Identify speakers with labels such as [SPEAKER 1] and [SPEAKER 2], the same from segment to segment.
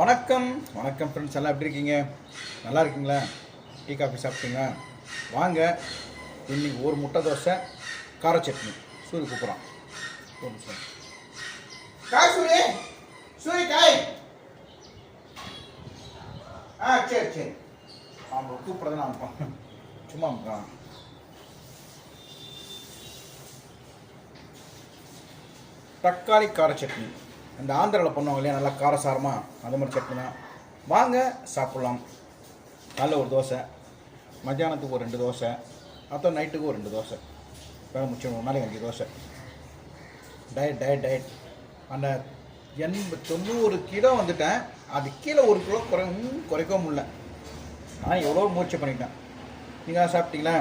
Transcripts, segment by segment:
[SPEAKER 1] வணக்கம் வணக்கம் ஃப்ரெண்ட்ஸ் எல்லாம் எப்படி இருக்கீங்க நல்லா இருக்கீங்களா டீ காஃபி சாப்பிட்டுங்க வாங்க இன்னைக்கு ஒரு முட்டை தோசை கார சட்னி சூரிய கூப்பிட்றான் சூரிய ஆ சரி சரி அவங்களை கூப்பிட்றது நான் சும்மா அமுக்கான் தக்காளி கார சட்னி இந்த ஆந்திராவில் பண்ணுவாங்க இல்லையா நல்லா காரசாரமாக அது மாதிரி சட்னி தான் வாங்க சாப்பிட்லாம் நல்ல ஒரு தோசை மத்தியானத்துக்கு ஒரு ரெண்டு தோசை அப்புறம் நைட்டுக்கு ஒரு ரெண்டு தோசை வேலை முடிச்சிடணும் ஒரு நாளைக்கு அஞ்சு தோசை டயட் டயட் டயட் அந்த எண்பது தொண்ணூறு கிலோ வந்துட்டேன் அது கீழே ஒரு கிலோ குறை குறைக்கவும் முடியல நான் எவ்வளோ முயற்சி பண்ணிட்டேன் நீங்கள் சாப்பிட்டீங்களா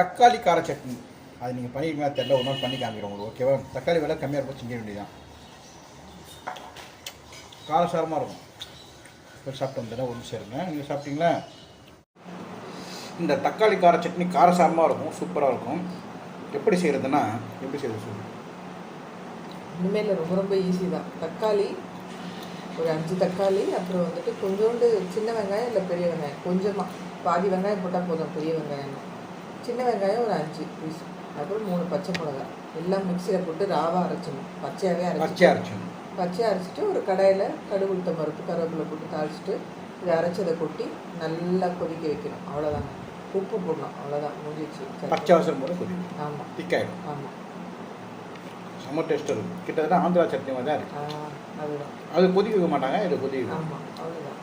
[SPEAKER 1] தக்காளி கார சட்னி அது நீங்கள் பண்ணிக்கலாம் தெரியல ஒரு நாள் பண்ணி காமிக்கிறோம் உங்களுக்கு ஓகேவா தக்காளி விலை கம்மியாக இருக்கும் செஞ்ச வேண்டியதான் காரசாரமாக இருக்கும் போய் சாப்பிட்டு வந்தேன்னா ஒன்று சேருங்க நீங்கள் சாப்பிட்டீங்களா இந்த தக்காளி கார சட்னி காரசாரமாக இருக்கும் சூப்பராக இருக்கும் எப்படி செய்கிறதுன்னா எப்படி செய்கிறது சொல்லு
[SPEAKER 2] உண்மையில் ரொம்ப ரொம்ப ஈஸி தான் தக்காளி ஒரு அஞ்சு தக்காளி அப்புறம் வந்துட்டு கொஞ்சோண்டு சின்ன வெங்காயம் இல்லை பெரிய வெங்காயம் கொஞ்சமாக பாதி வெங்காயம் போட்டால் போதும் பெரிய வெங்காயம் சின்ன வெங்காயம் ஒரு அஞ்சு பீஸ் அப்புறம் மூணு பச்சை மிளகாய் எல்லாம் மிக்சியில் போட்டு ராவாக அரைச்சணும் பச்சையாகவே அரைச்சி அரைச்சணும் பச்சையாக அரைச்சிட்டு ஒரு கடாயில் கடுகு மருத்து பருப்பு கருவேப்பிலை போட்டு தாளிச்சிட்டு இதை அரைச்சதை கொட்டி நல்லா கொதிக்க வைக்கணும் அவ்வளோதாங்க உப்பு போடணும் அவ்வளோதான் முடிஞ்சிச்சு
[SPEAKER 1] பச்சை போட கொதிக்கணும் ஆமாம் திக்காயிடும் ஆமாம் செம்ம டேஸ்ட் இருக்கும் கிட்டத்தட்ட ஆந்திரா சட்னி மாதிரி தான்
[SPEAKER 2] இருக்கு அதுதான்
[SPEAKER 1] அது கொதிக்க வைக்க மாட்டாங்க இது கொதிக்க
[SPEAKER 2] ஆமாம் அவ்வளோதான்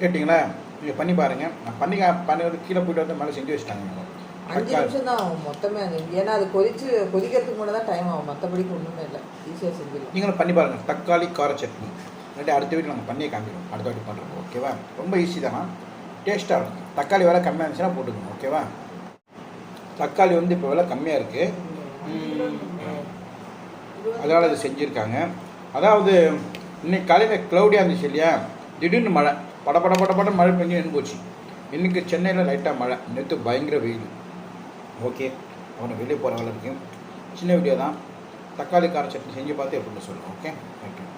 [SPEAKER 1] கேட்டிங்களா நீங்கள் பண்ணி பாருங்கள் நான் பண்ணி பண்ணி கீழே போயிட்டு வந்து மேலே செஞ்சு வச்சுட்டாங்க
[SPEAKER 2] அஞ்சு நிமிஷம் தான் ஆகும் மொத்தமே அது ஏன்னா அது கொதிச்சு கொதிக்கிறதுக்கு மட்டும் தான் டைம் ஆகும் மற்றபடிக்கு ஒன்றுமே இல்லை ஈஸியாக செஞ்சிடலாம்
[SPEAKER 1] நீங்களும் பண்ணி பாருங்கள் தக்காளி கார சட்னி இல்லாட்டி அடுத்த வீட்டில் நாங்கள் பண்ணியே காமிக்கிறோம் அடுத்த வாட்டி பண்ணுறோம் ஓகேவா ரொம்ப ஈஸி தானா டேஸ்ட்டாக இருக்கும் தக்காளி விலை கம்மியாக இருந்துச்சுன்னா போட்டுக்கணும் ஓகேவா தக்காளி வந்து இப்போ விலை கம்மியாக இருக்குது அதனால் அது செஞ்சுருக்காங்க அதாவது இன்னைக்கு காலையில் க்ளவுடியாக இருந்துச்சு இல்லையா திடீர்னு மழை பட பட பட பட மழை பெஞ்சு நின்று போச்சு இன்றைக்கி சென்னையில் லைட்டாக மழை நேற்று பயங்கர வெயில் ஓகே அவனை வெளியே போகிற வரைக்கும் சின்ன வீடியோ தான் தக்காளி கார சட்னி செஞ்சு பார்த்து எப்படின்னு சொல்லுங்கள் ஓகே தேங்க்யூ